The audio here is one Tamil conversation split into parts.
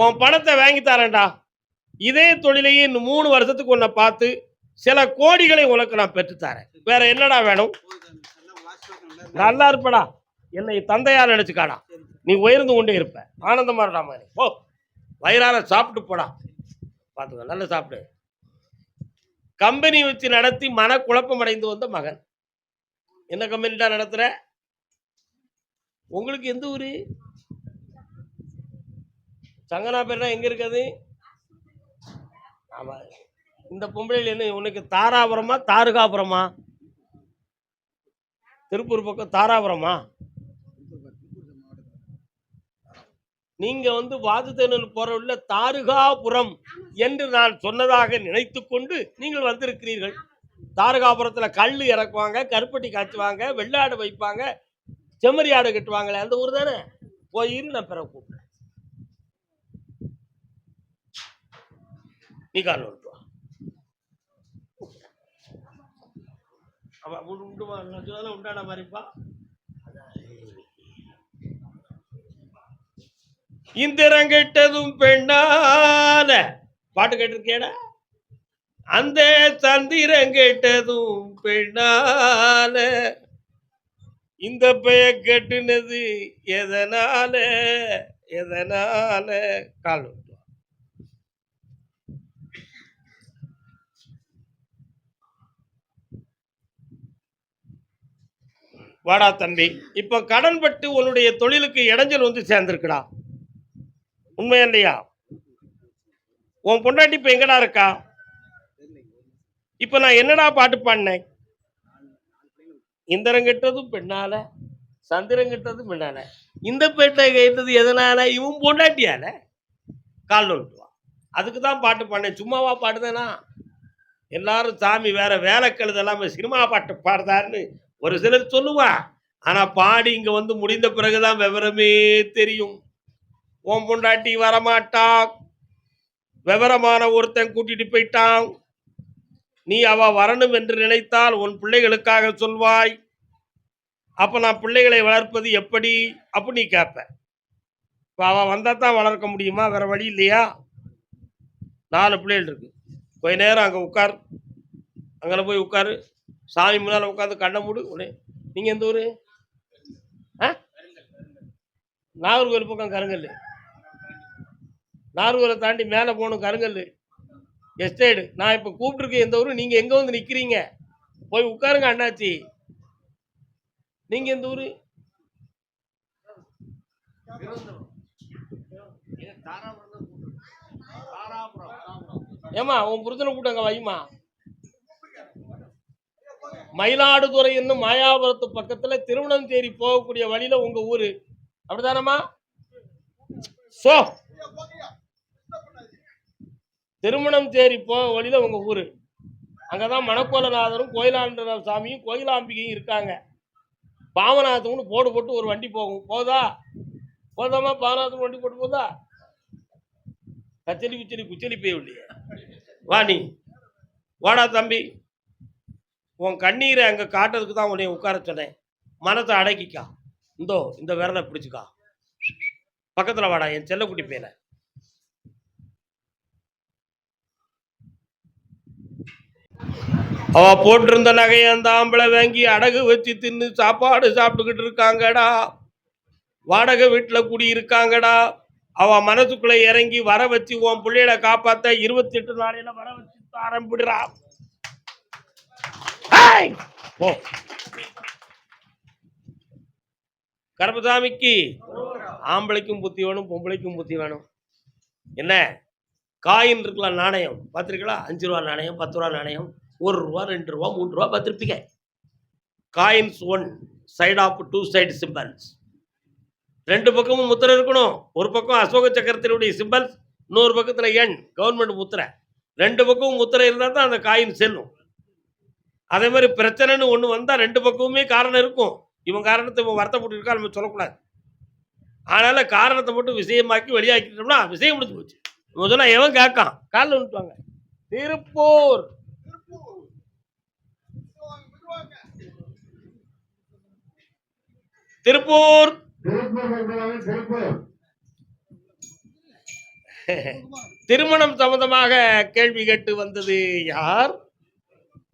உன் பணத்தை வாங்கி தரேன்டா. இதே தொழிலையே இன்னும் மூணு வருஷத்துக்கு உன்னை பார்த்து சில கோடிகளை உனக்கு நான் பெற்றுத்தரேன் வேற என்னடா வேணும்? நல்லா இருப்படா. என்னை தந்தையா நினைச்சுக்காடா நீ உயர்ந்து கொண்டே இருப்ப. ஆனந்தமா இருடா மாதிரி ஓ வயிறார சாப்பிட்டு போடா. பார்த்துக்க நல்லா சாப்பிடு. கம்பெனி வச்சு நடத்தி மன குழப்பம் அடைந்து வந்த மகன். என்ன கம்பெனிடா நடத்துற? உங்களுக்கு எந்த ஊரு? சங்கனாபேரா எங்கே இருக்குது? ஆமாம் இந்த பொம்பளையில் என்ன உனக்கு தாராபுரமா தாருகாபுரமா? திருப்பூர் பக்கம் தாராபுரமா? நீங்க வந்து வாதுதேனல் போற உள்ள தாருகாபுரம் என்று நான் சொன்னதாக நினைத்து கொண்டு நீங்கள் வந்திருக்கிறீர்கள். தாருகாபுரத்தில் கல் இறக்குவாங்க கருப்பட்டி காய்ச்சுவாங்க வெள்ளாடு வைப்பாங்க செம்மறி ஆடு கட்டுவாங்களே அந்த ஊர் தானே? போய் நான் பிற கூப்பிடுறேன் நீ கால் விட்டு வா அவ உண்டு- உண்டு வா, நான் சொன்னதெல்லாம் உண்டான மாதிரிப்பா இந்திரம் கெட்டதும் பெண்ணால பாட்டு கேட்டிருக்கேடா அந்த தந்திரம் கெட்டதும் பெண்ணால இந்த பெய கட்டுனது எதனால எதனால? கால் வாடா தம்பி. இப்போ கடன் பட்டு உன்னுடைய தொழிலுக்கு இடைஞ்சல் வந்து சேர்ந்துருக்குடா. உண்மையா இல்லையா? உன் பொண்டாட்டி இப்போ எங்கடா இருக்கா? இப்போ நான் என்னடா பாட்டு பாடினேன்? இந்திரம் கெட்டதும் பெண்ணால சந்திரம் கெட்டதும் பெண்ணால. இந்த பேட்டை கேட்டது எதனால? இவன் பொண்டாட்டியால. கால் நோட்டுவான் அதுக்கு தான் பாட்டு பாடினேன். சும்மாவா பாடுதேனா? எல்லாரும் சாமி வேற வேலை கழுதெல்லாம் சினிமா பாட்டு பாடுதாருன்னு ஒரு சிலர் சொல்லுவா ஆனா பாடி இங்க வந்து முடிந்த பிறகுதான் விவரமே தெரியும். ஓம் பொண்டாட்டி வரமாட்டா. விவரமான ஒருத்தன் கூட்டிட்டு போயிட்டான். நீ அவ வரணும் என்று நினைத்தால் உன் பிள்ளைகளுக்காக சொல்வாய். அப்ப நான் பிள்ளைகளை வளர்ப்பது எப்படி? அப்படி நீ கேட்ப இப்போ அவ வந்தா தான் வளர்க்க முடியுமா? வேற வழி இல்லையா? நாலு பிள்ளைகள் இருக்கு. கொஞ்ச நேரம் அங்கே உட்கார். அங்கே போய் உட்காரு. சாமி முன்னால் உட்காந்து கண்ணை மூடு உடனே நீங்கள் எந்த ஊர்? ஆ? நாகர்கோவில் பக்கம் கருங்கல். நாகர்கோவிலை தாண்டி மேலே போகணும் கருங்கல். எஸ்டேடு. நான் இப்போ கூப்பிட்டுருக்கேன் எந்த ஊர்? நீங்கள் எங்கே வந்து நிற்கிறீங்க போய் உட்காருங்க அண்ணாச்சி. நீங்கள் எந்த ஊர்? ஏமா உன் புருஷனை கூட்டங்க வைமா மயிலாடுதுறை என்னும் மாயாபுரத்து பக்கத்துல திருவண்ணந்தேரி போகக்கூடிய வழியில உங்க ஊரு. அப்படிதானம்மா? சோ திருமணம் தேரி போக வழியில உங்க ஊரு. அங்கதான் மணக்கோலநாதரும் கோயிலாண்டவர் சாமியும் கோயிலாம்பிகையும் இருக்காங்க. பாவநாதம்னு போடு போட்டு ஒரு வண்டி போகும். போதா? போதாமா பாவநாதம் வண்டி போட்டு போதா? கச்சலி குச்சலி குச்சலி போய் இல்லையே வா நீ. வாடா தம்பி. உன் கண்ணீரை அங்கே காட்டுறதுக்கு தான் உன்னை உட்கார சொன்னேன் மனத்தை அடக்கிக்கா. இந்தோ இந்த விரலை பிடிச்சிக்கா. பக்கத்தில் வாடா என் செல்லக்குட்டி பேர அவ போட்டிருந்த நகையை அந்த ஆம்பளை வாங்கி அடகு வச்சு தின்னு சாப்பாடு சாப்பிட்டுக்கிட்டு இருக்காங்கடா. வாடகை வீட்டில் குடி இருக்காங்கடா அவ மனசுக்குள்ள இறங்கி வர வச்சு உன் பிள்ளைகளை காப்பாத்த இருபத்தி எட்டு நாளையில வர வச்சு ஆரம்பிடுறா போ கருப்பசாமிக்கு ஆம்பளைக்கும் புத்தி வேணும் பொம்பளைக்கும் புத்தி வேணும் என்ன? காயின் இருக்கலாம் நாணயம். பார்த்துருக்கீங்களா? அஞ்சு ரூபா நாணயம் பத்து ரூபா நாணயம் ஒரு ரூபா ரெண்டு ரூபா மூணு ரூபா பார்த்துருப்பீங்க. Coins one side of two side symbols ரெண்டு பக்கமும் முத்திரை இருக்கணும். ஒரு பக்கம் அசோக சக்கரத்தினுடைய சிம்பல்ஸ் இன்னொரு பக்கத்தில் எண் கவர்மெண்ட் முத்திரை. ரெண்டு பக்கமும் முத்திரை இருந்தால் தான் அந்த காயின் செல்லும். அதே மாதிரி பிரச்சனைன்னு ஒன்று வந்தால் ரெண்டு பக்கமுமே காரணம் இருக்கும். இவன் காரணத்தை இவன் வருத்தப்பட்டு இருக்கா நம்ம சொல்லக்கூடாது. அதனால காரணத்தை மட்டும் விஷயமாக்கி வெளியாக்கிட்டோம்னா விஷயம் முடிஞ்சு போச்சு. இவன் சொன்னா எவன் கேட்கான்? காலில் விட்டுவாங்க. திருப்பூர் திருப்பூர். திருப்பூர். திருமணம் சம்பந்தமாக கேள்வி கேட்டு வந்தது யார்?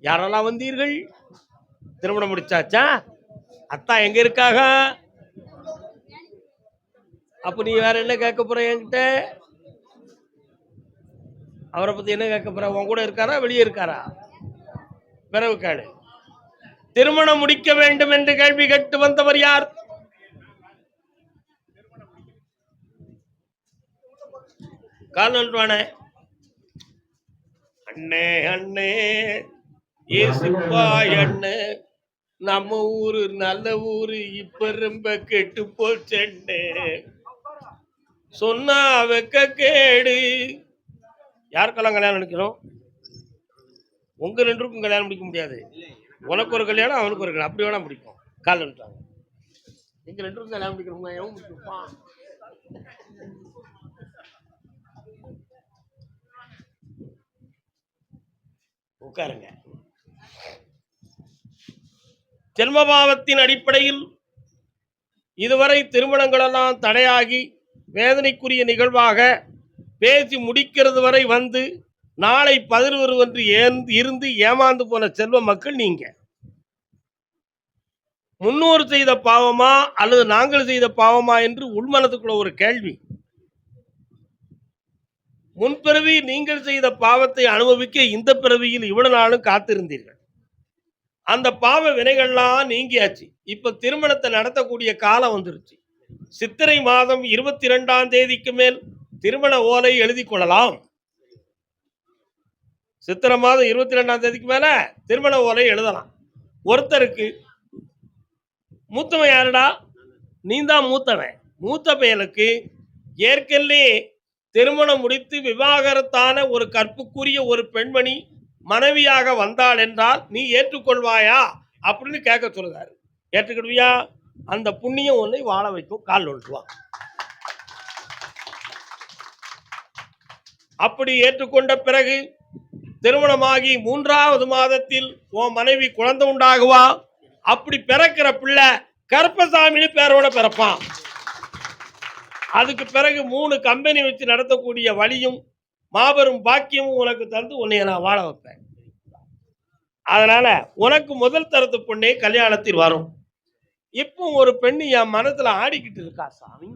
யாரெல்லாம் வந்தீர்கள்? திருமணம் முடிச்சாச்சா? அத்தா எங்க இருக்காக? அப்ப நீ வேற என்ன கேட்க போற என்கிட்ட? அவரை பத்தி என்ன கேட்க போற? உன் கூட இருக்காரா? வெளியே இருக்காரா? பிறகு காடு திருமணம் முடிக்க வேண்டும் என்று கேள்வி கேட்டு வந்தவர் யார்? கால் அண்ணே அண்ணே. ஏசுப்பா அண்ணே நம்ம ஊரு நல்ல ஊரு இப்ப ரொம்ப கெட்டு போச்சண்ணே. சொன்னா வெக்க கேடு. யாருக்கெல்லாம் கல்யாணம் முடிக்கணும் உங்க ரெண்டுக்கும் கல்யாணம் முடிக்க முடியாது. உனக்கு ஒரு கல்யாணம் அவனுக்கு ஒரு கல்யாணம். அப்படி வேணா முடிக்கும் கால் வந்துட்டாங்க. எங்க ரெண்டுக்கும் கல்யாணம் முடிக்கணுமா எவன் முடிப்பான்? உட்காருங்க. ஜென்மபாவத்தின் அடிப்படையில் இதுவரை திருமணங்களெல்லாம் தடையாகி வேதனைக்குரிய நிகழ்வாக பேசி முடிக்கிறது வரை வந்து நாளை பதிர்வரு என்று இருந்து ஏமாந்து போன செல்வ மக்கள் நீங்க. முன்னோர் செய்த பாவமா அல்லது நாங்கள் செய்த பாவமா என்று உள்மனத்துக்குள்ள ஒரு கேள்வி. முன்பிறவி நீங்கள் செய்த பாவத்தை அனுபவிக்க இந்த பிறவியில் இவ்வளவு நாளும் காத்திருந்தீர்கள். அந்த பாவ வினைகள்லாம் நீங்கியாச்சு. இப்ப திருமணத்தை நடத்தக்கூடிய காலம் வந்துருச்சு. சித்திரை மாதம் இருபத்தி ரெண்டாம் தேதிக்கு மேல் திருமண ஓலை எழுதி கொள்ளலாம். சித்திரை மாதம் இருபத்தி ரெண்டாம் தேதிக்கு மேல திருமண ஓலை எழுதலாம். ஒருத்தருக்கு மூத்தவன் யாருடா? நீ தான் மூத்தவன். மூத்த பயலுக்கு ஏற்கனவே திருமணம் முடித்து விவாகரத்தான ஒரு கற்புக்குரிய ஒரு பெண்மணி மனைவியாக வந்தாள் என்றால் நீ ஏற்றுக்கொள்வாயா? அப்படின்னு கேட்க சொல்லுறாரு ஏற்றுக்கிடுவியா? அந்த புண்ணியம் உன்னை வாழ வைக்கும். கால் ஒன்றுவான் அப்படி ஏற்றுக்கொண்ட பிறகு திருமணமாகி மூன்றாவது மாதத்தில் உன் மனைவி குழந்தை உண்டாகுவா? அப்படி பிறக்கிற பிள்ளை கருப்பசாமின்னு பேரோட பிறப்பான். அதுக்கு பிறகு மூணு கம்பெனி வச்சு நடத்தக்கூடிய வழியும் மாபெரும் பாக்கியமும் உனக்கு தந்து உன்னை நான் வாழ வைப்பேன். அதனால உனக்கு முதல் தரத்து பொண்ணே கல்யாணத்தில் வரும். இப்போ ஒரு பெண்ணு என் மனத்துல ஆடிக்கிட்டு இருக்கா சாமி.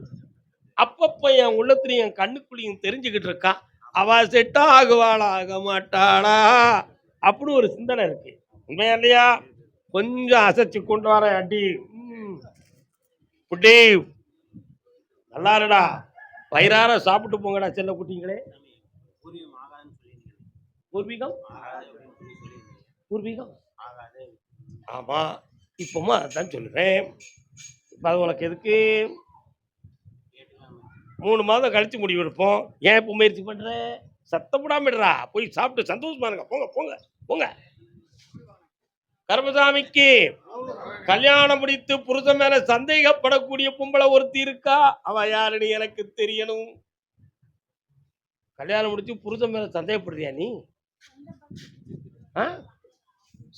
அப்பப்ப என் உள்ளத்துலையும் என் கண்ணுக்குள்ளையும் தெரிஞ்சுக்கிட்டு இருக்கா அவ செட்டா ஆகுவாளா ஆக மாட்டாளா? அப்படின்னு ஒரு சிந்தனை இருக்கு. உண்மையா இல்லையா? கொஞ்சம் அசைச்சு கொண்டு வர அடி. குட்டி நல்லா இருடா. வயிறார சாப்பிட்டு போங்கடா செல்ல குட்டிங்களே. பூர்வீகம்? பூர்வீகம்? ஆமா இப்போமா அதான் சொல்லுறேன் இப்போ அது உனக்கு எதுக்கு? மூணு மாதம் கழிச்சு முடிவு எடுப்போம். ஏன் இப்போ முயற்சி பண்ற? சத்தப்படாமடுறா போய் சாப்பிட்டு சந்தோஷமா இருங்க. போங்க போங்க போங்க. கர்மசாமிக்கு கல்யாணம் முடித்து புருஷன் மேல சந்தேகப்படக்கூடிய பொம்பளை ஒருத்தி இருக்கா? அவ யாருன்னு எனக்கு தெரியணும். கல்யாணம் முடிச்சு புருஷன் மேல சந்தேகப்படுறியா நீ? ஆ?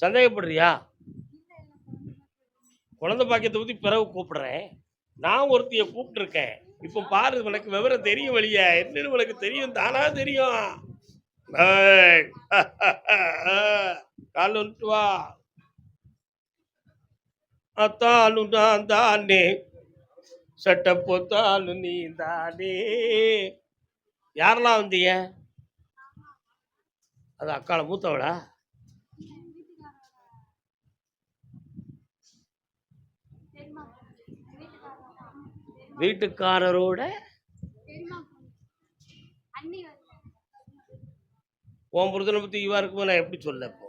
சந்தேகப்படுறியா? குழந்தை பாக்கியத்தை பத்தி பிறகு கூப்பிடுறேன். நான் ஒருத்திய கூப்பிட்டு இருக்கேன் இப்போ பாரு உனக்கு விவரம் தெரியும் வழியா. என்னன்னு உனக்கு தெரியும் தானா தெரியும். கால் வந்துட்டு வா. அத்தாலு நான் தானே சட்ட போத்தாலும் நீ தானே. யாரெல்லாம் வந்தீங்க? அது அக்கால மூத்தவளா? வீட்டுக்காரரோட? உன் புருஷனை பத்தி இவா இருக்குமோ நான் எப்படி சொல்ல இப்போ?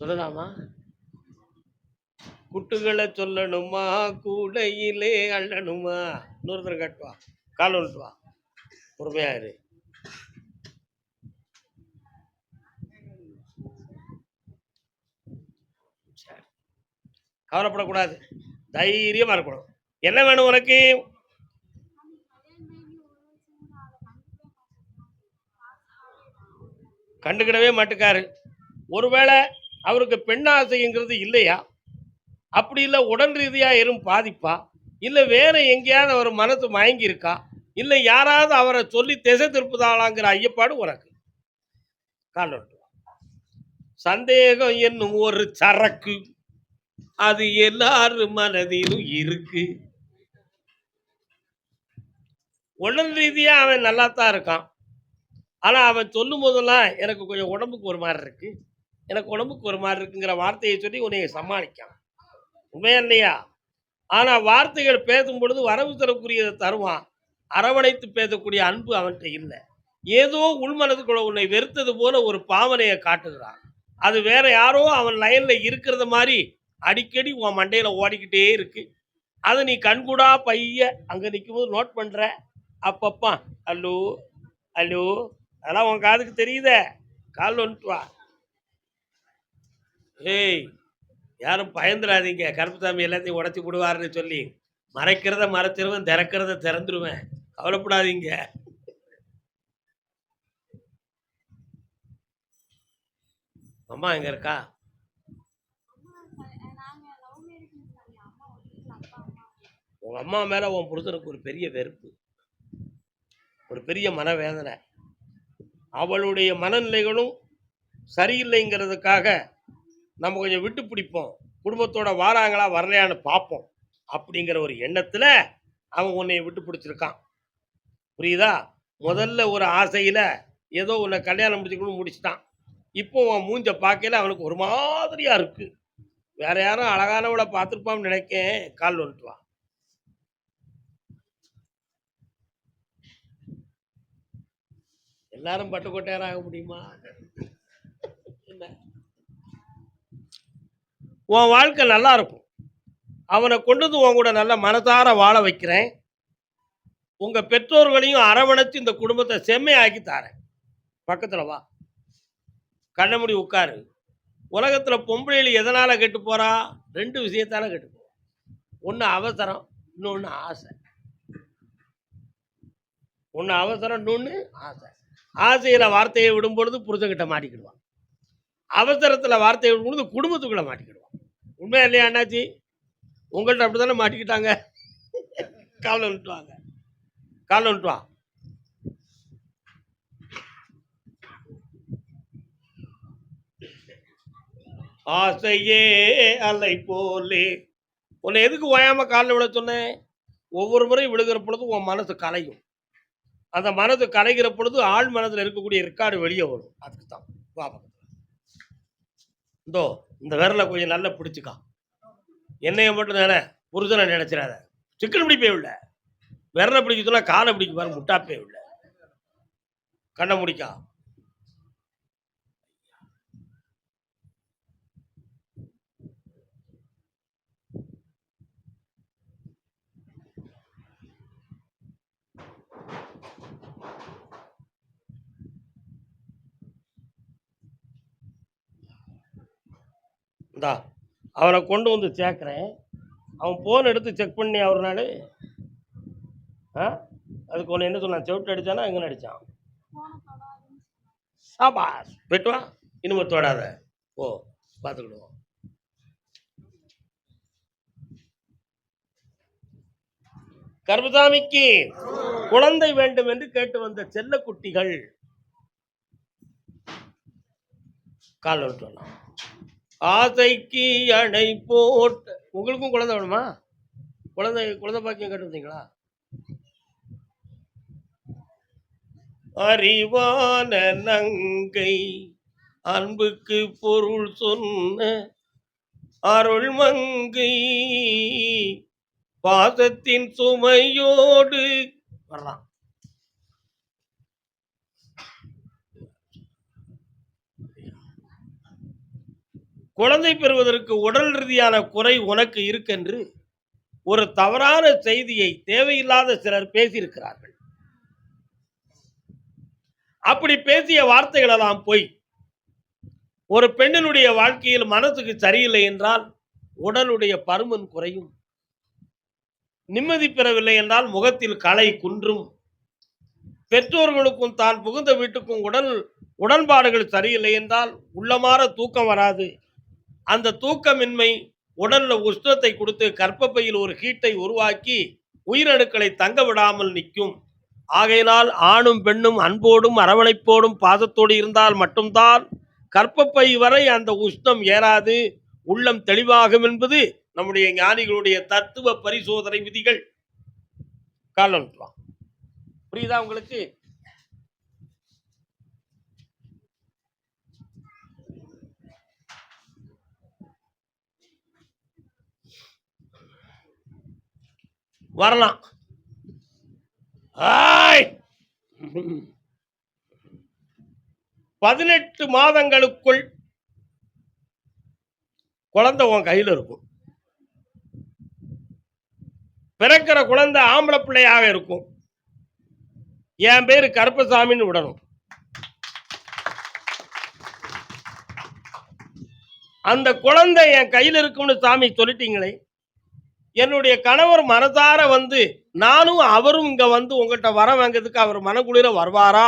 சொல்லலாமா? குட்டுகளை சொல்லணுமா? கூடையிலே அள்ளணுமா? இன்னொருத்தர் கட்டுவா கால் வந்துட்டு வா. கவலைப்படக்கூடாது. தைரியமாக இருக்கணும். என்ன வேணும் உனக்கு? கண்டுக்கிடவே மாட்டுக்காரு. ஒருவேளை அவருக்கு பெண்ணாசைங்கிறது இல்லையா? அப்படி இல்லை உடல் ரீதியாக எறும் பாதிப்பா? இல்லை வேற எங்கேயாவது அவர் மனசு மயங்கியிருக்கா? இல்லை யாராவது அவரை சொல்லி திசை திருப்புதாளாங்கிற ஐயப்பாடு உனக்கு? கால் சந்தேகம் என்னும் ஒரு சரக்கு. அது எல்லார் மனதிலும் இருக்கு. உடல் ரீதியா அவன் நல்லா தான் இருக்கான். ஆனா அவன் சொல்லும் போதெல்லாம் எனக்கு கொஞ்சம் உடம்புக்கு ஒரு மாதிரி இருக்கு. எனக்கு உடம்புக்கு ஒரு மாதிரி இருக்குங்கிற வார்த்தையை சொல்லி உன்னைய சமாளிக்கான். உண்மையா இல்லையா? ஆனா வார்த்தைகள் பேசும் பொழுது வரவு தரக்கூடியதை தருவான். அரவணைத்து பேசக்கூடிய அன்பு அவன்கிட்ட இல்லை. ஏதோ உள்மனதுக்குள்ள உன்னை வெறுத்தது போல ஒரு பாவனையை காட்டுகிறான். அது வேற யாரோ அவன் லைன்ல இருக்கிறத மாதிரி அடிக்கடி உன் மண்டையில் ஓடிக்கிட்டே இருக்கு. அதை நீ கண்கூடா பைய அங்கே நிற்கும்போது நோட் பண்ணுற அப்பப்பா ஹலோ ஹலோ. அதெல்லாம் உன் காதுக்கு தெரியுதே. கால் வந்துட்டு வா. ஏய் யாரும் பயந்துடாதீங்க. கருப்புசாமி எல்லாத்தையும் உடச்சி விடுவாருன்னு சொல்லி. மறைக்கிறத மறைச்சிருவேன் திறக்கிறத திறந்துருவேன். கவலைப்படாதீங்க. அம்மா எங்க இருக்கா? உங்கள் அம்மா மேலே உன் புருஷனுக்கு ஒரு பெரிய வெறுப்பு. ஒரு பெரிய மனவேதனை. அவளுடைய மனநிலைகளும் சரியில்லைங்கிறதுக்காக நம்ம கொஞ்சம் விட்டு பிடிப்போம். குடும்பத்தோட வாராங்களா வரலையான்னு பார்ப்போம். அப்படிங்கிற ஒரு எண்ணத்தில் அவன் உன்னை விட்டு பிடிச்சிருக்கான். புரியுதா? முதல்ல ஒரு ஆசையில் ஏதோ உன்னை கல்யாணம் முடிச்சுக்கணும் முடிச்சிட்டான். இப்போ உன் மூஞ்ச பார்க்கையில அவனுக்கு ஒரு மாதிரியாக இருக்குது வேற யாரும் அழகானவளை பார்த்துருப்பான்னு நினைக்கேன். கால் வந்துட்டு எல்லாரும் பட்டுக்கோட்டையார் ஆக முடியுமா? என்ன? உன் வாழ்க்கை நல்லா இருக்கும். அவனை கொண்டு வந்து உன் கூட நல்ல மனதார வாழ வைக்கிறேன். உங்க பெற்றோர்களையும் அரவணைச்சு இந்த குடும்பத்தை செம்மையாக்கி தாரேன். பக்கத்துல வா. கண்ண மூடி உட்காரு. உலகத்துல பொம்பளைகள் எதனால கெட்டு போறா? ரெண்டு விஷயத்தால கெட்டு போறா. ஒண்ணு அவசரம் இன்னொன்னு ஆசை. ஒன்று அவசரம் இன்னொன்னு ஆசை. ஆசையில் வார்த்தையை விடும் பொழுது புருஷன்கிட்ட மாட்டிக்கிடுவான். அவசரத்தில் வார்த்தையை விடும் பொழுது குடும்பத்துக்குள்ளே மாட்டிக்கிடுவான். உண்மையா இல்லையா அண்ணாச்சி? உங்கள்கிட்ட அப்படி தானே மாட்டிக்கிட்டாங்க? காலில் விட்டுவாங்க காலில் ஆசையே அலை போலே. உன்னை எதுக்கு ஓயாம காலில் விட சொன்னேன்? ஒவ்வொரு முறையும் விழுகிற பொழுது உன் மனசு கலையும். அந்த மனது கலைகிற பொழுது ஆள் மனதில் இருக்கக்கூடிய ரெக்கார்டு வெளியே வரும். அதுக்கு தான் வா இந்தோ இந்த விரலை கொஞ்சம் நல்லா பிடிச்சிக்கா. என்னைய மட்டும் தானே புருஷனை நினைச்சிடாத. சிக்கன் பிடிப்பே உள்ள விரலை பிடிக்க சொன்னா காலை பிடிக்க பாரு முட்டாப்பே உள்ள கண்ணை முடிக்கா. இந்தா அவனை கொண்டு வந்து சேர்க்குறேன். அவன் ஃபோன் எடுத்து செக் பண்ணி அவர் நாள் ஆ? அதுக்கு ஒன்று என்ன சொன்னான்? செவிட்டு அடித்தானா எங்கே அடிச்சான்? சாபாஸ் போயிட்டு வா. இனிமே தொடாத. ஓ பார்த்துக்கிடுவோம். கர்மசாமிக்கு குழந்தை வேண்டும் என்று கேட்டு வந்த செல்ல குட்டிகள் கால் விட்டு ஆசைக்கு அணை போட்டு உங்களுக்கும் குழந்தை வேணுமா? குழந்தை குழந்தை பாக்கியம் கேட்டு அறிவான நங்கை அன்புக்கு பொருள் சொன்ன அருள் மங்கை பாசத்தின் சுமையோடு வரலாம். குழந்தை பெறுவதற்கு உடல் ரீதியான குறை உனக்கு இருக்கென்று ஒரு தவறான செய்தியை தேவையில்லாத சிலர் பேசியிருக்கிறார்கள். அப்படி பேசிய வார்த்தைகள் எல்லாம் ஒரு பெண்ணினுடைய வாழ்க்கையில் மனசுக்கு சரியில்லை என்றால் உடலுடைய பருமன் குறையும். நிம்மதி பெறவில்லை என்றால் முகத்தில் களை குன்றும். பெற்றோர்களுக்கும் தான் புகுந்த வீட்டுக்கும் உடல் உடன்பாடுகள் சரியில்லை என்றால் உள்ளமாற தூக்கம் வராது. அந்த தூக்கமின்மை உடல்ல உஷ்ணத்தை கொடுத்து கற்பப்பையில் ஒரு ஹீட்டை உருவாக்கி உயிரணுக்களை தங்க விடாமல் நிற்கும். ஆகையினால் ஆணும் பெண்ணும் அன்போடும் அரவணைப்போடும் பாதத்தோடு இருந்தால் மட்டும்தான் கற்பப்பை வரை அந்த உஷ்ணம் ஏறாது. உள்ளம் தெளிவாகும் என்பது நம்முடைய ஞானிகளுடைய தத்துவ பரிசோதனை விதிகள். காலம் புரியுதா உங்களுக்கு? வரலாம். ஆய்! பதினெட்டு மாதங்களுக்குள் குழந்தை உன் கையில் இருக்கும். பிறக்கிற குழந்தை ஆம்பளை பிள்ளையாக இருக்கும். என் பேர் கருப்பசாமின்னு விடணும். அந்த குழந்தை என் கையில் இருக்கும்னு சாமி சொல்லிட்டீங்களே என்னுடைய கணவர் மனதார வந்து நானும் அவரும் இங்க வந்து உங்ககிட்ட வர வாங்கிறதுக்கு அவர் மனக்குளிர வருவாரா?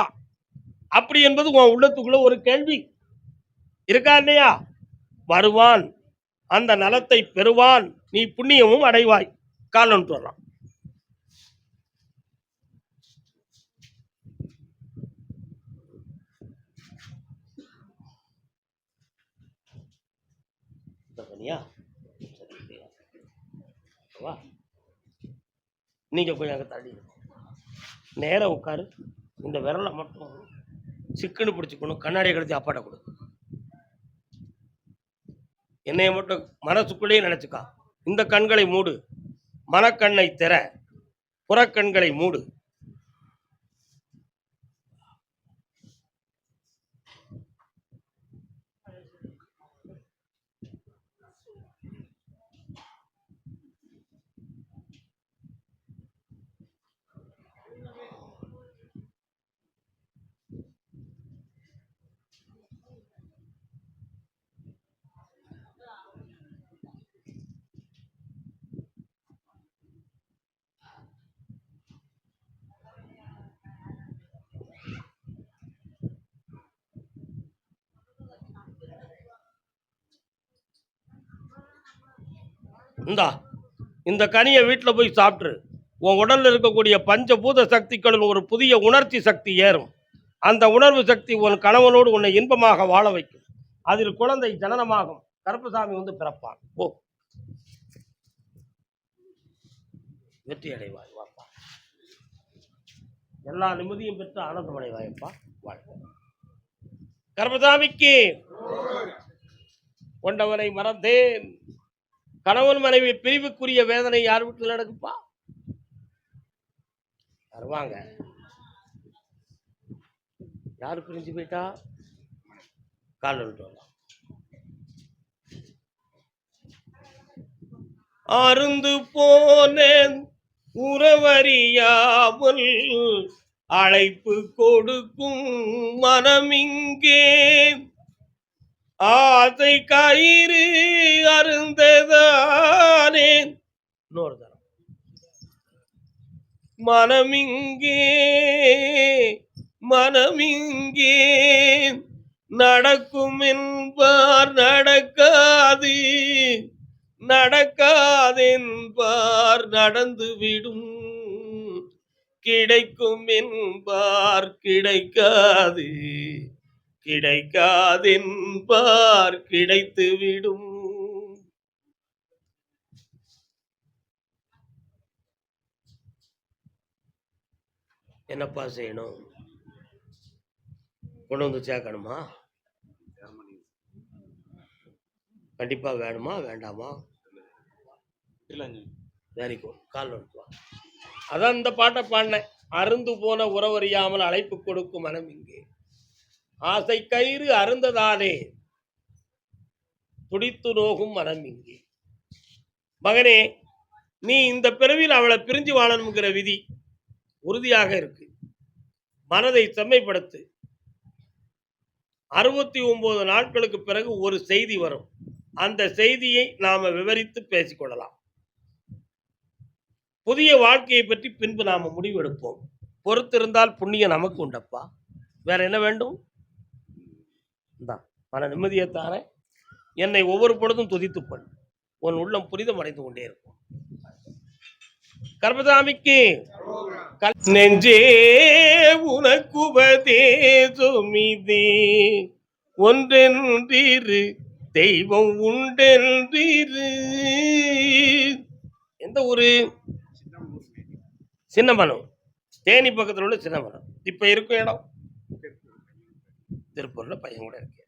அப்படி என்பது உன் உள்ளத்துக்குள்ள ஒரு கேள்வி. இருக்கா இல்லையா? வருவான். அந்த நலத்தை பெறுவான். நீ புண்ணியமும் அடைவாய். காலன்ட்டு வரலாம் வா நீங்கள் கொஞ்சம் அங்கே தள்ளி நேராக உட்காரு. இந்த விரலை மட்டும் சிக்கனு பிடிச்சிக்கணும். கண்ணாடியை கழிச்சு அப்பாட்ட கொடு. என்னைய மட்டும் மனசுக்குள்ளேயே நினச்சிக்கா. இந்த கண்களை மூடு. மனக்கண்ணை திற. புறக்கண்களை மூடு. இந்தா இந்த கனியை வீட்டில் போய் சாப்பிட்ரு உன் உடலில் இருக்கக்கூடிய பஞ்சபூத சக்திகளில் ஒரு புதிய உணர்ச்சி சக்தி ஏறும். அந்த உணர்வு சக்தி உன் கணவனோடு உன்னை இன்பமாக வாழ வைக்கும். அதில் குழந்தை ஜனனமாகும். கருப்பசாமி வந்து பிறப்பான். ஓ வெற்றி அடைவாய் வாப்பா. எல்லா நிம்மதியும் பெற்று ஆனந்தம் வாழ்க்கை கருப்பசாமிக்கு. கொண்டவனை மறந்தேன். கணவன் மனைவி பிரிவுக்குரிய வேதனை யார் வீட்டில் நடக்குப்பா? வருவாங்க. யார் பிரிஞ்சு போயிட்டா? கால் விட்டு அருந்து போனேன் உறவறியாமல் அழைப்பு கொடுக்கும் மனமிங்கே. ஆசை கயிறு அருந்ததானே? இன்னொரு தரம். மனமிங்கே மனமிங்கே நடக்கும் என்பார் நடக்காது? நடக்காதென்பார் நடந்துவிடும். கிடைக்கும் என்பார் கிடைக்காது? கிடைக்காதென்பார் கிடைத்துவிடும் என்னப்பா செய்யணும்? கொண்டு வந்து சேர்க்கணுமா கண்டிப்பா வேணுமா? வேண்டாமா? இல்லைங்க வெரி குட் கால் நோட்டுவா அதான் இந்த பாட்டை பாடினேன். அருந்து போன உறவறியாமல் அழைப்பு கொடுக்கும் மனம் இங்கே. ஆசை கயிறு அருந்ததானே துடித்து நோகும் மனம் இங்கே. மகனே நீ இந்த பிறவியில் அவளை பிரிஞ்சு வாழணுங்கிற விதி உறுதியாக இருக்கு. மனதை செம்மைப்படுத்து. அறுபத்தி ஒன்பது நாட்களுக்கு பிறகு ஒரு செய்தி வரும். அந்த செய்தியை நாம விவரித்து பேசிக்கொள்ளலாம். புதிய வாழ்க்கையை பற்றி பின்பு நாம முடிவெடுப்போம். பொறுத்திருந்தால் புண்ணியம் நமக்கு உண்டப்பா. வேற என்ன வேண்டும்? இந்தா மன நிம்மதியை தாரேன் என்னை ஒவ்வொரு பொழுதும் துதித்துப் பண்ணு உன் உள்ளம் புனிதம் அடைந்து கொண்டே இருக்கும். கர்மசாமிக்கு நெஞ்சே உனக்கு உபதேசுமிதே ஒன்றென்றிரு தெய்வம் உண்டென்றிரு. எந்த ஊரு? சின்னமனம் தேனி பக்கத்தில் உள்ள சின்னமனம் இப்ப இருக்கும் இடம்? திருப்பூரில் பையன் கூட இருக்கு.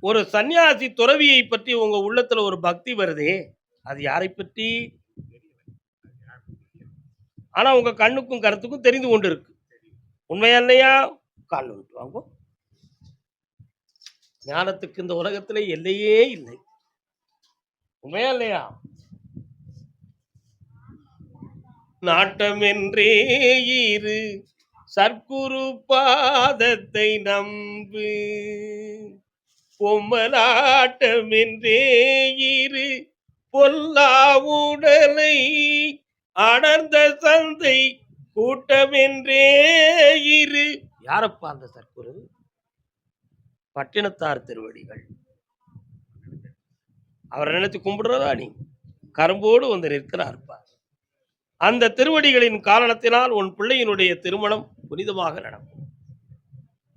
ஒரு சன்னியாசி துறவியை பற்றி உங்க உள்ளத்துல ஒரு பக்தி வருதே அது யாரை பற்றி? ஆனா உங்க கண்ணுக்கும் கருத்துக்கும் தெரிந்து கொண்டு இருக்கு உண்மையா இல்லையா? கால் விட்டு வாங்க. ஞானத்துக்கு இந்த உலகத்துல எல்லையே இல்லை. உண்மையா இல்லையா? நாட்டமென்றே இரு. சர்க்குரு பாதத்தை நம்பு. பொம்மலாட்டமென்றே இரு. பொல்லா உடலை அடர்ந்த சந்தை கூட்டமென்றே இரு. யாரப்பா அந்த சர்க்குரு? பட்டினத்தார் திருவடிகள். அவரை நினைத்து கும்பிடுறதா நீ? கரும்போடு வந்து நிற்கிறார்ப்பா. அந்த திருவடிகளின் காரணத்தினால் உன் பிள்ளையினுடைய திருமணம் புனிதமாக நடக்கும்.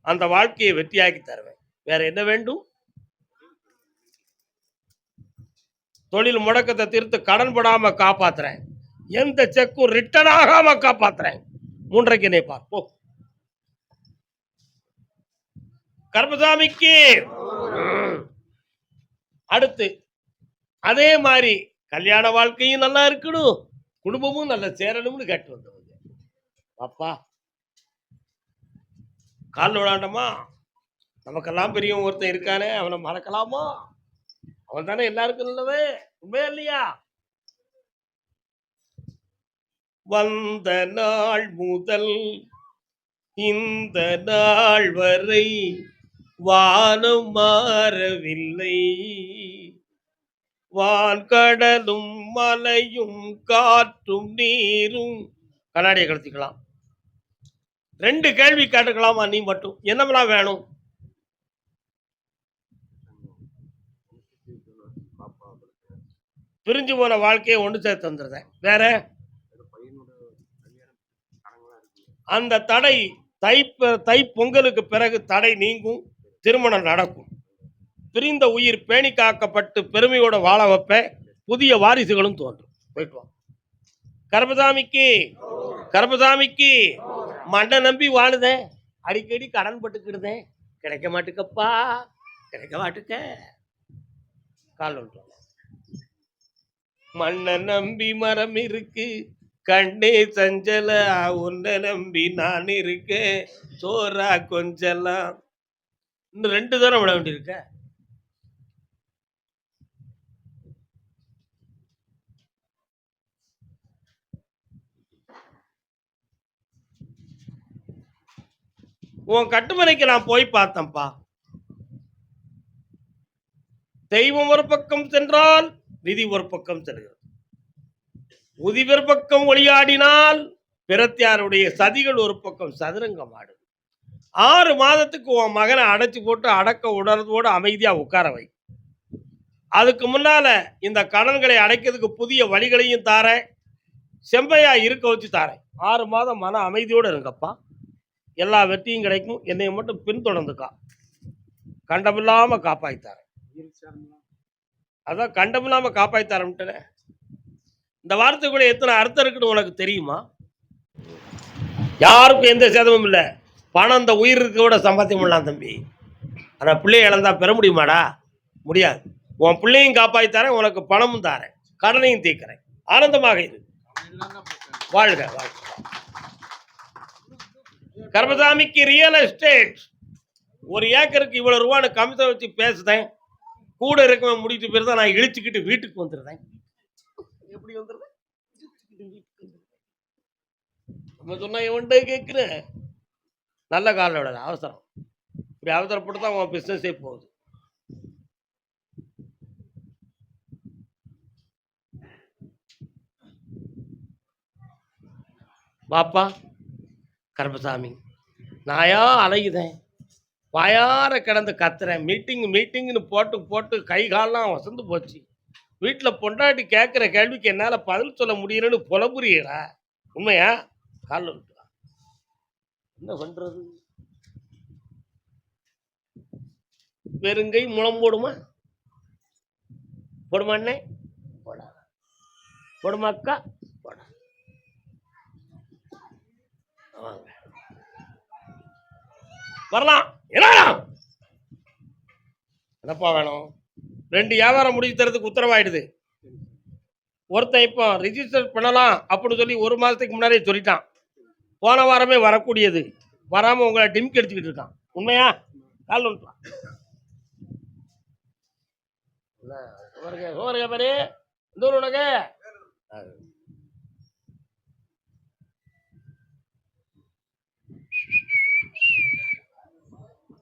அந்த வாழ்க்கையை வெற்றியாக்கி தருவேன். வேற என்ன வேண்டும்? தொழில் முடக்கத்தை தீர்த்து கடன் படாம காப்பாத்துறேன். எந்த செக்கும் ரிட்டர்ன் ஆகாம காப்பாத்துறேன். மூன்றைக்கு நினைப்பார் போ. கர்மசாமிக்கு! அடுத்து அதே மாதிரி கல்யாண வாழ்க்கையும் நல்லா இருக்கணும். குடும்பமும் நல்லா சேரணும்னு கேட்டு வந்தவங்க. அப்பா கால் விளாண்டமா? நமக்கெல்லாம் பெரியவன் ஒருத்தன் இருக்கானே அவனை மறக்கலாமா? அவன் தானே எல்லாருக்கும் நல்லவே உண்மையா இல்லையா? வந்த நாள் முதல் இந்த நாள் வரை வானம் மாறவில்லை. வான்கடலும் மலையும் காற்றும் நீரும். கண்ணாடியை கடத்திக்கலாம் ரெண்டு கேள்வி கேட்டுக்கலாமா? நீ மட்டும். என்னமெல்லாம் வேணும்? பிரிஞ்சு போன வாழ்க்கையை ஒன்று சேர்த்து வந்துடுறேன் வேற? அந்த தடை தை தை பொங்கலுக்கு பிறகு தடை நீங்கும் திருமணம் நடக்கும். பிரிந்த உயிர் பேணி காக்கப்பட்டு பெருமையோட வாழ வைப்ப புதிய வாரிசுகளும் தோன்றும். போயிட்டு வா. கர்பசாமிக்கு கர்பசாமிக்கு மண்ணை நம்பி வாழுதேன். அடிக்கடி கடன் பட்டுக்கிடுதேன். கிடைக்க மாட்டுக்கப்பா. கிடைக்க மாட்டுக்க. கால் ஒன்று மண்ணை நம்பி மரம் இருக்கு. கண்ணே சஞ்சல உன்னை நம்பி நான் இருக்கேன். சோறா கொஞ்சலாம் இன்னும் ரெண்டு தூரம் விட வேண்டியிருக்கேன் உன் கட்டுமனைக்கு நான் போய் பார்த்தேன்ப்பா. தெய்வம் ஒரு பக்கம் சென்றால் விதி ஒரு பக்கம் செல்கிறது. உதிவர் பக்கம் ஒளியாடினால் பிரத்தியாருடைய சதிகள் ஒரு பக்கம் சதுரங்கம் ஆடு ஆறு மாதத்துக்கு உன் மகனை அடைச்சி போட்டு அடக்க உணர்வோடு அமைதியாக உட்கார வை. அதுக்கு முன்னால இந்த கடன்களை அடைக்கிறதுக்கு புதிய வழிகளையும் தாரேன். செம்பையா இருக்க வச்சு தாரேன். ஆறு மாதம் மன அமைதியோடு இருங்கப்பா. எல்லா வெற்றியும் கிடைக்கும். என்னை மட்டும் பின்தொடர்ந்துக்கா. கண்டமில்லாம காப்பாய்த்தாரேன் அதான் கண்டமில்லாம காப்பாய்த்தாரன்ட்டு இந்த வார்த்தைக்குள்ள எத்தனை அர்த்தம் இருக்குன்னு உனக்கு தெரியுமா? யாருக்கும் எந்த சேதமும் இல்லை. பணம் இந்த உயிர் இருக்க விட சம்பாத்தியம் பண்ணலாம் தம்பி. ஆனால் பிள்ளைய இழந்தா பெற முடியுமாடா? முடியாது. உன் பிள்ளையும் காப்பாற்றித்தாரேன் உனக்கு பணமும் தாரேன். கடனையும் தீர்க்கிறேன். ஆனந்தமாக இரு. வாழ்க வாழ்க. கர்மசாமிக்கு ரியல் எஸ்டேட் ஒரு ஏக்கருக்கு இவ்வளவு ரூபான்னு கமிஷன் வச்சு பேசுதேன். கூட இருக்கவன் முடிட்டு பேர் தான் நான் இழிச்சுக்கிட்டு வீட்டுக்கு வந்துடுறேன். எப்படி வந்துடுறேன். நம்ம சொன்னா எவன்டே கேட்குறேன். நல்ல காலோட அவசரம். இப்படி அவசரப்பட்டு தான் உன் பிஸ்னஸே போகுது. பாப்பா கருப்பசாமி நாயா அலையுதேன் வாயார கிடந்து கத்துறேன். மீட்டிங் மீட்டிங்னு போட்டு போட்டு கை கால்லாம் வசந்து போச்சு. வீட்டில் பொண்டாட்டி கேட்குற கேள்விக்கு என்னால் பதில் சொல்ல முடியலன்னு புலம்புறீங்களா உண்மையா? காலில் விட்டுவா என்ன பண்ணுறது வெறுங்கை முளம் போடுமா? போடுமா அண்ணே? போடா. போடுமா அக்கா போடா வாங்க வரலாம். என்னப்பா வேணும்? ரெண்டு வியாபாரம் முடிச்சு தரதுக்கு உத்தரவாயிடுது. ஒருத்தன் இப்போ ரிஜிஸ்டர் பண்ணலாம் அப்படின்னு சொல்லி ஒரு மாதத்துக்கு முன்னாடியே சொல்லிட்டான். போன வாரமே வரக்கூடியது. வராமல் உங்களை டிம்க் எடுத்துக்கிட்டு இருக்கான். உண்மையா? கால் விட்டுலாம் சோறு கேப்பாரு இந்த ஊர் உனக்கு.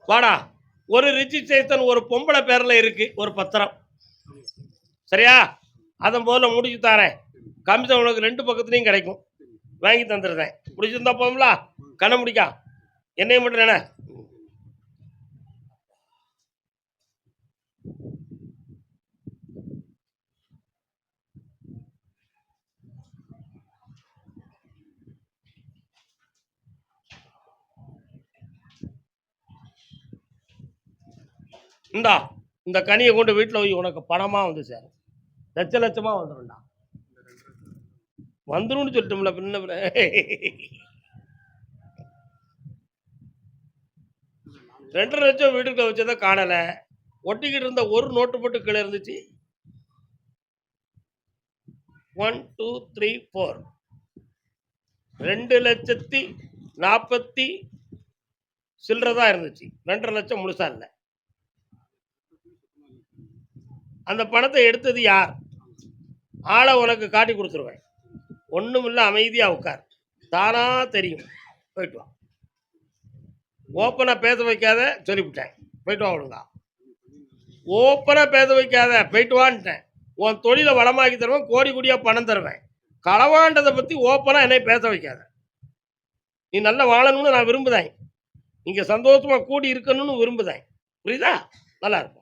வாடா. ஒரு ரிஜிஸ்ட்ரேஷன் ஒரு பொம்பளை பேரில் இருக்கு ஒரு பத்திரம். சரியா? அதன் போல முடிச்சு தரேன். கமிஷன் உனக்கு ரெண்டு பக்கத்துலையும் கிடைக்கும். வாங்கி தந்துடுறேன். முடிச்சிருந்தா போதும்ல? கண்ணை முடிக்கா. என்னையும் மட்டும் என்ன? இந்தா இந்த கனியை கொண்டு வீட்டில் போய் உனக்கு பணமாக வந்து சார் லட்ச லட்சமாக வந்துடும்டா வந்துரும்னு சொல்லிட்டோம்ல பின்ன ரெண்டரை லட்சம் வீட்டுக்குள்ள வச்சதை காணலை. ஒட்டிக்கிட்டு இருந்த ஒரு நோட்டு போட்டு கீழே இருந்துச்சு. ஒன் டூ த்ரீ ஃபோர் ரெண்டு லட்சத்தி நாற்பத்தி சில்லறை தான் இருந்துச்சு. ரெண்டரை லட்சம் முழுசா இல்லை. அந்த பணத்தை எடுத்தது யார்? ஆளை உனக்கு காட்டி கொடுத்துருவேன். ஒன்றும் இல்லை அமைதியாக உட்கார். தானாக தெரியும். போயிட்டு வா. ஓப்பனாக பேச வைக்காத சொல்லிவிட்டேன். போயிட்டு வா ஒழுங்கா. ஓப்பனாக பேச வைக்காத போயிட்டு வான்ட்டேன். உன் தொழிலை வளமாக்கி தருவேன் கோடி கோடியாக பணம் தருவேன். களவாண்டதை பற்றி ஓப்பனாக என்னை பேச வைக்காத. நீ நல்லா வாழணும்னு நான் விரும்புதேன். நீங்கள் சந்தோஷமாக கூடி இருக்கணும்னு விரும்புதேன். புரியுதா? நல்லா இருக்கும்